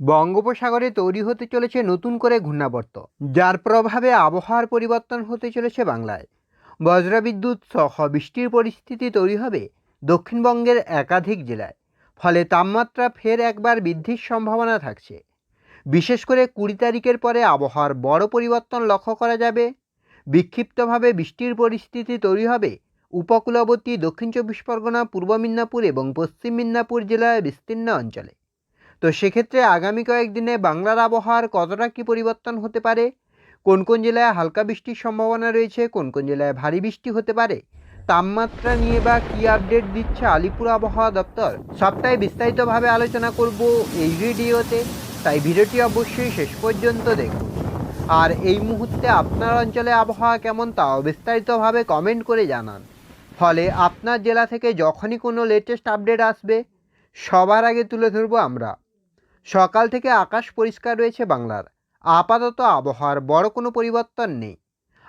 বঙ্গোপসাগরে তৈরি হতে চলেছে নতুন করে ঘূর্ণাবর্ত, যার প্রভাবে আবহাওয়ার পরিবর্তন হতে চলেছে বাংলায়। বজ্রবিদ্যুৎ সহ বৃষ্টির পরিস্থিতি তৈরি হবে দক্ষিণবঙ্গের একাধিক জেলায়, ফলে তাপমাত্রা ফের একবার বৃদ্ধির সম্ভাবনা থাকছে। বিশেষ করে কুড়ি তারিখের পরে আবহাওয়ার বড় পরিবর্তন লক্ষ্য করা যাবে। বিক্ষিপ্তভাবে বৃষ্টির পরিস্থিতি তৈরি হবে উপকূলবর্তী দক্ষিণ চব্বিশ পরগনা, পূর্ব মিদনাপুর এবং পশ্চিম মিদনাপুর জেলার বিস্তীর্ণ অঞ্চলে। তো সেক্ষেত্রে আগামী কয়েকদিনে বাংলার আবহাওয়ার কতটা কী পরিবর্তন হতে পারে? কোন কোন জেলায় হালকা বৃষ্টির সম্ভাবনা রয়েছে? কোন কোন জেলায় ভারী বৃষ্টি হতে পারে? তাপমাত্রা নিয়ে বা কী আপডেট দিচ্ছে আলিপুর আবহাওয়া দপ্তর? সবটাই বিস্তারিতভাবে আলোচনা করব এই ভিডিওতে। তাই ভিডিওটি অবশ্যই শেষ পর্যন্ত দেখুন। আর এই মুহূর্তে আপনার অঞ্চলে আবহাওয়া কেমন তাও বিস্তারিতভাবে কমেন্ট করে জানান। ফলে আপনার জেলা থেকে যখনই কোনো লেটেস্ট আপডেট আসবে, সবার আগে তুলে ধরবো আমরা। সকাল থেকে আকাশ পরিষ্কার রয়েছে বাংলার। আপাতত আবহাওয়ার বড় কোনো পরিবর্তন নেই।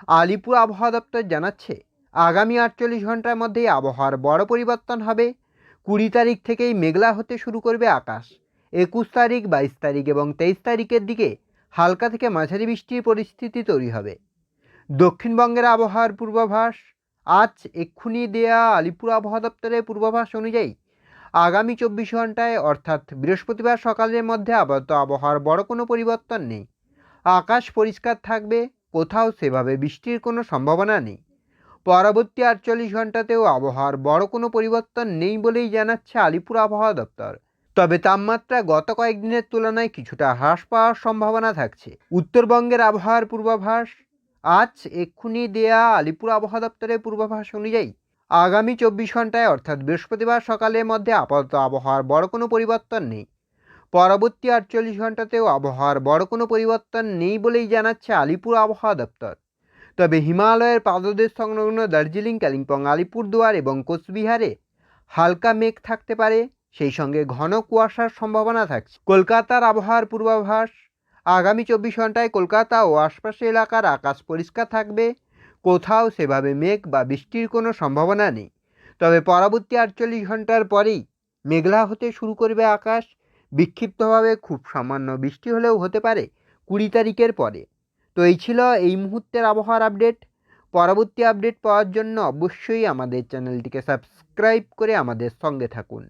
আলিপুর আবহাওয়া দপ্তর জানাচ্ছে, আগামী আটচল্লিশ ঘণ্টার মধ্যেই আবহাওয়ার বড় পরিবর্তন হবে। কুড়ি তারিখ থেকেই মেঘলা হতে শুরু করবে আকাশ। একুশ তারিখ, বাইশ তারিখ এবং তেইশ তারিখের দিকে হালকা থেকে মাঝারি বৃষ্টির পরিস্থিতি তৈরি হবে। দক্ষিণবঙ্গের আবহাওয়ার পূর্বাভাস, আজ এক্ষুনি দেয়া আলিপুর আবহাওয়া দপ্তরের পূর্বাভাস অনুযায়ী আগামী চব্বিশ ঘন্টায় অর্থাৎ বৃহস্পতিবার সকালের মধ্যে আপাতত আবহাওয়ার বড় কোনো পরিবর্তন নেই। আকাশ পরিষ্কার থাকবে, কোথাও সেভাবে বৃষ্টির কোনো সম্ভাবনা নেই। পরবর্তী আটচল্লিশ ঘন্টাতেও আবহাওয়ার বড় কোনো পরিবর্তন নেই বলেই জানাচ্ছে আলিপুর আবহাওয়া দপ্তর। তবে তাপমাত্রা গত কয়েকদিনের তুলনায় কিছুটা হ্রাস পাওয়ার সম্ভাবনা থাকছে। উত্তরবঙ্গের আবহাওয়ার পূর্বাভাস, আজ এক্ষুনি দেয়া আলিপুর আবহাওয়া দপ্তরের পূর্বাভাস অনুযায়ী আগামী চব্বিশ ঘন্টায় অর্থাৎ বৃহস্পতিবার সকালের মধ্যে আপাতত আবহাওয়ার বড় কোনো পরিবর্তন নেই। পরবর্তী আটচল্লিশ ঘন্টাতেও আবহাওয়ার বড় কোনো পরিবর্তন নেই বলেই জানাচ্ছে আলিপুর আবহাওয়া দপ্তর। তবে হিমালয়ের পাদদেশ সংলগ্ন দার্জিলিং, কালিম্পং, আলিপুরদুয়ার এবং কোচবিহারে হালকা মেঘ থাকতে পারে, সেই সঙ্গে ঘন কুয়াশার সম্ভাবনা থাকছে। কলকাতার আবহাওয়ার পূর্বাভাস, আগামী চব্বিশ ঘন্টায় কলকাতা ও আশপাশের এলাকার আকাশ পরিষ্কার থাকবে কোথাও সেভাবে মেঘ বা বৃষ্টির কোনো সম্ভাবনা নেই। তবে পরবর্তী আটচল্লিশ ঘণ্টার পরেই মেঘলা হতে শুরু করবে আকাশ। বিক্ষিপ্তভাবে খুব সামান্য বৃষ্টি হলেও হতে পারে কুড়ি তারিখের পরে। তো এই ছিল এই মুহূর্তের আবহাওয়ার আপডেট। পরবর্তী আপডেট পাওয়ার জন্য অবশ্যই আমাদের চ্যানেলটিকে সাবস্ক্রাইব করে আমাদের সঙ্গে থাকুন।